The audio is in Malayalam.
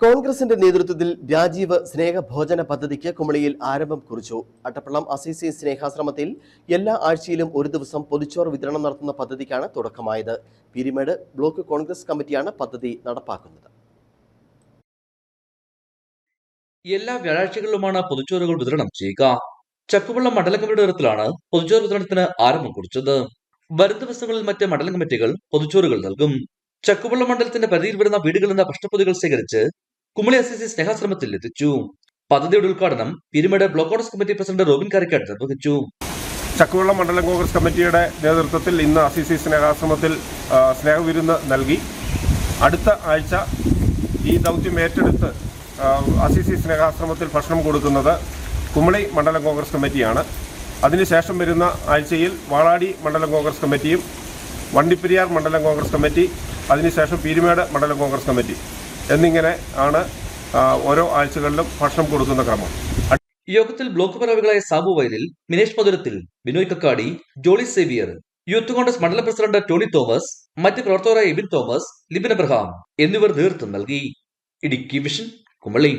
കോൺഗ്രസിന്റെ നേതൃത്വത്തിൽ രാജീവ് സ്നേഹഭോജന പദ്ധതിക്ക് കുമളിയിൽ ആരംഭം കുറിച്ചു. അട്ടപ്പള്ളം അസീസി സ്നേഹാശ്രമത്തിൽ എല്ലാ ആഴ്ചയിലും ഒരു ദിവസം പൊതിച്ചോറ് വിതരണം നടത്തുന്ന പദ്ധതിക്കാണ് തുടക്കമായത്. പീരിമേട് ബ്ലോക്ക് കോൺഗ്രസ് കമ്മിറ്റിയാണ് പദ്ധതി നടപ്പാക്കുന്നത്. എല്ലാ വ്യാഴാഴ്ചകളിലുമാണ് പൊതുച്ചോറുകൾ വിതരണം ചെയ്യുക. ചക്കുവള്ളം മണ്ഡല കമ്മിറ്റിയുടെ നേതൃത്വത്തിലാണ് പൊതുച്ചോറ് വിതരണത്തിന് ആരംഭം കുറിച്ചത്. വരും ദിവസങ്ങളിൽ മറ്റ് മണ്ഡലം കമ്മിറ്റികൾ പൊതുച്ചോറുകൾ നൽകും. ചക്കുവള്ളം മണ്ഡലത്തിന്റെ പരിധിയിൽ വരുന്ന വീടുകളിൽ നിന്ന് ഭക്ഷണപ്പൊതികൾ ശേഖരിച്ച് കുമളി എസ് എസ് സി സ്നേഹാശ്രമത്തിൽ എത്തിച്ചു പദ്ധതിയുടെ ഉദ്ഘാടനം Peermade block Congress committee president Robin Karikkad നിർവഹിച്ചു. ചക്കുവെള്ളം മണ്ഡലം കോൺഗ്രസ് കമ്മിറ്റിയുടെ നേതൃത്വത്തിൽ ഇന്ന് അസിസി സ്നേഹാശ്രമത്തിൽ ആ, സ്നേഹവിരുന്ന് നൽകി. അടുത്ത ആഴ്ച ഈ ദൗത്യം ഏറ്റെടുത്ത് അസിസി സ്നേഹാശ്രമത്തിൽ ഭക്ഷണം കൊടുക്കുന്നത് കുമളി മണ്ഡലം കോൺഗ്രസ് കമ്മിറ്റിയാണ്. അതിനുശേഷം വരുന്ന ആഴ്ചയിൽ വാളാടി മണ്ഡലം കോൺഗ്രസ് കമ്മിറ്റിയും വണ്ടിപ്പെരിയാർ മണ്ഡലം കോൺഗ്രസ് കമ്മിറ്റി അതിനുശേഷം പീരുമേട് മണ്ഡലം കോൺഗ്രസ് കമ്മിറ്റി. എന്നിങ്ങനെ ആണ് ഓരോ ആഴ്ചകളിലും ഭക്ഷണം കൊടുക്കുന്ന ക്രമം. യോഗത്തിൽ block പരാതികളായ Sabu Vayalil Minesh Madhurathil Binoy Kakkadi Jolly Xavier youth Congress മണ്ഡലം പ്രസിഡന്റ് ടോണി തോമസ് മറ്റ് പ്രവർത്തകരായ എബിൻ തോമസ് ലിബിൻ അബ്രഹാം എന്നിവർ നേതൃത്വം നൽകി. ഇടുക്കി വിഷൻ കുമളി.